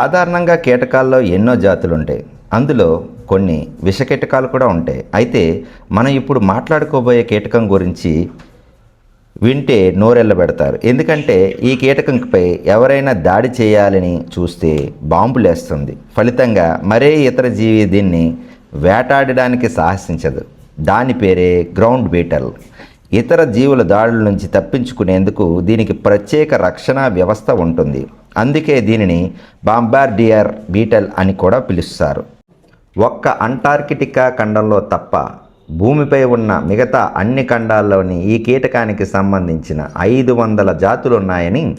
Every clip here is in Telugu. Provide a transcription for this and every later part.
సాధారణంగా కీటకాల్లో ఎన్నో జాతులు ఉంటాయి అందులో కొన్ని విష కీటకాలు కూడా ఉంటాయి. అయితే మనం ఇప్పుడు మాట్లాడుకోబోయే కీటకం గురించి వింటే నోరెళ్ళబెడతారు. ఎందుకంటే ఈ కీటకంపై ఎవరైనా దాడి చేయాలని చూస్తే బాంబులేస్తుంది ఫలితంగా మరే ఇతర జీవి దీన్ని వేటాడడానికి సాహసించదు. దాని పేరే గ్రౌండ్ బీటల్. ఇతర జీవుల దాడుల నుంచి తప్పించుకునేందుకు దీనికి ప్రత్యేక రక్షణ వ్యవస్థ ఉంటుంది. అందుకే దీనిని బాంబార్డియర్ బీటల్ అని కూడా పిలుస్తారు. ఒక్క అంటార్కిటికా ఖండంలో తప్ప భూమిపై ఉన్న మిగతా అన్ని ఖండాల్లోని ఈ కీటకానికి సంబంధించిన ఐదు వందల జాతులు ఉన్నాయని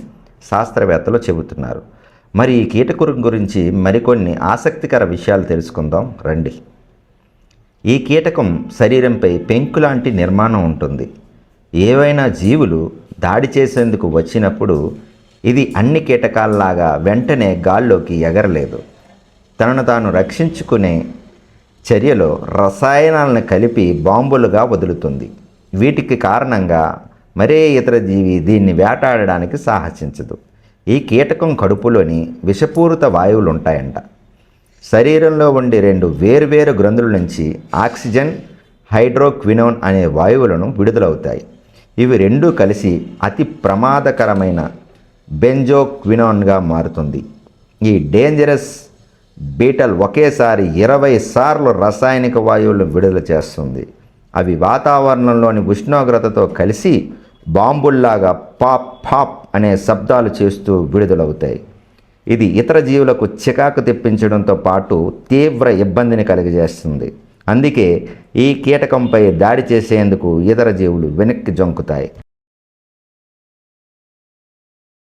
శాస్త్రవేత్తలు చెబుతున్నారు. మరి ఈ కీటకం గురించి మరికొన్ని ఆసక్తికర విషయాలు తెలుసుకుందాం. రండి. ఈ కీటకం శరీరంపై పెంకు లాంటి నిర్మాణం ఉంటుంది. ఏవైనా జీవులు దాడి చేసేందుకు వచ్చినప్పుడు ఇది అన్ని కీటకాల్లాగా వెంటనే గాల్లోకి ఎగరలేదు. తనను తాను రక్షించుకునే చర్యలో రసాయనాలను కలిపి బాంబులుగా వదులుతుంది. వీటికి కారణంగా మరే ఇతర జీవి దీన్ని వేటాడడానికి సాహసించదు. ఈ కీటకం కడుపులోని విషపూరిత వాయువులు ఉంటాయంట శరీరంలో ఉండే రెండు వేర్వేరు గ్రంథుల నుంచి ఆక్సిజన్ హైడ్రోక్వినోన్ అనే వాయువులను విడుదలవుతాయి. ఇవి రెండూ కలిసి అతి ప్రమాదకరమైన బెంజోక్వినాన్గా మారుతుంది. ఈ డేంజరస్ బీటల్ ఒకేసారి ఇరవై సార్లు రసాయనిక వాయువులు విడుదల చేస్తుంది. అవి వాతావరణంలోని ఉష్ణోగ్రతతో కలిసి బాంబుల్లాగా పాప్ పాప్ అనే శబ్దాలు చేస్తూ విడుదలవుతాయి. ఇది ఇతర జీవులకు చికాకు తెప్పించడంతో పాటు తీవ్ర ఇబ్బందిని కలిగజేస్తుంది. అందుకే ఈ కీటకంపై దాడి చేసేందుకు ఇతర జీవులు వెనక్కి జంకుతాయి.